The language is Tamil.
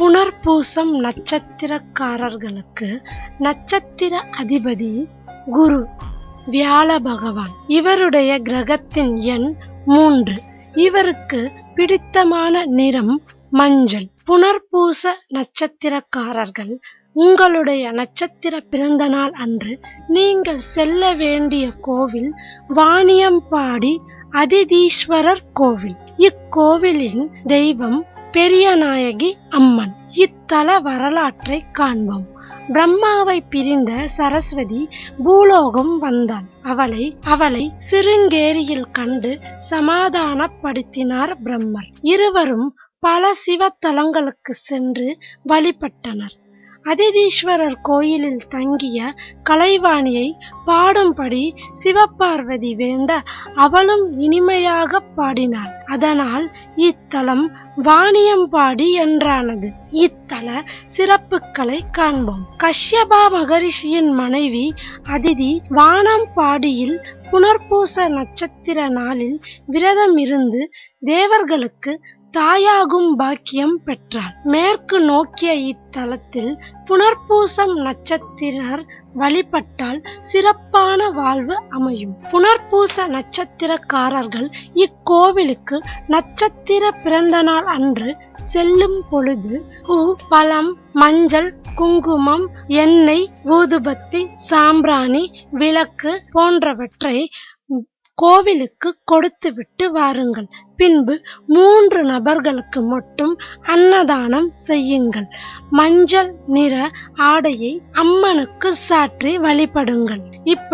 புனர்பூசம் நட்சத்திரக்காரர்களுக்கு நட்சத்திர அதிபதி குரு வியாழ பகவான். இவருடைய கிரகத்தின் எண் மூன்று. இவருக்கு பிடித்தமான நிறம் மஞ்சள். புனர்பூச நட்சத்திரக்காரர்கள் உங்களுடைய நட்சத்திர பிறந்த நாள் அன்று நீங்கள் செல்ல வேண்டிய கோவில் வாணியம்பாடி அதிதீஸ்வரர் கோவில். இக்கோவிலின் தெய்வம் பெரியநாயகி அம்மன். இத்தல வரலாற்றை காண்போம். பிரம்மாவை பிரிந்த சரஸ்வதி பூலோகம் வந்தாள் அவளை அவளை சிருங்கேரியில் கண்டு சமாதானப்படுத்தினார் பிரம்மர். இருவரும் பல சிவத்தலங்களுக்கு சென்று வழிபட்டனர். அதிதீஸ்வரர் கோயிலில் தங்கிய கலைவாணியை பாடும்படி சிவபார்வதி வேண்ட அவளும் இனிமையாக பாடினாள். அதனால் இத்தலம் வாணியம்பாடி என்றானது. இத்தல சிறப்புகளை காண்போம். கஷ்யபா மகரிஷியின் மனைவி அதிதி வானம்பாடியில் புனர்பூச நட்சத்திர நாளில் விரதம் இருந்து தேவர்களுக்கு தாயாகும் பாக்கியம் பெற்றார் மேற்கு நோக்கிய இத்தலத்தில் புனர்பூசம் நட்சத்திரர் வழிபட்டால் சிறப்பான வாழ்வு அமையும். புனர்பூச நட்சத்திரக்காரர்கள் இக்கோவிலுக்கு நட்சத்திர பிறந்த நாள் அன்று செல்லும் பொழுது பூ பழம் மஞ்சள் குங்குமம் எண்ணெய் ஊதுபத்தி சாம்பிராணி விளக்கு போன்றவற்றை கோவிலுக்கு கொடுத்துவிட்டு வாருங்கள். பின்பு மூன்று நபர்களுக்கு மட்டும் அன்னதானம் செய்யுங்கள். மஞ்சள் நிற ஆடையை அம்மனுக்கு சாற்றி வழிபடுங்கள். இப்ப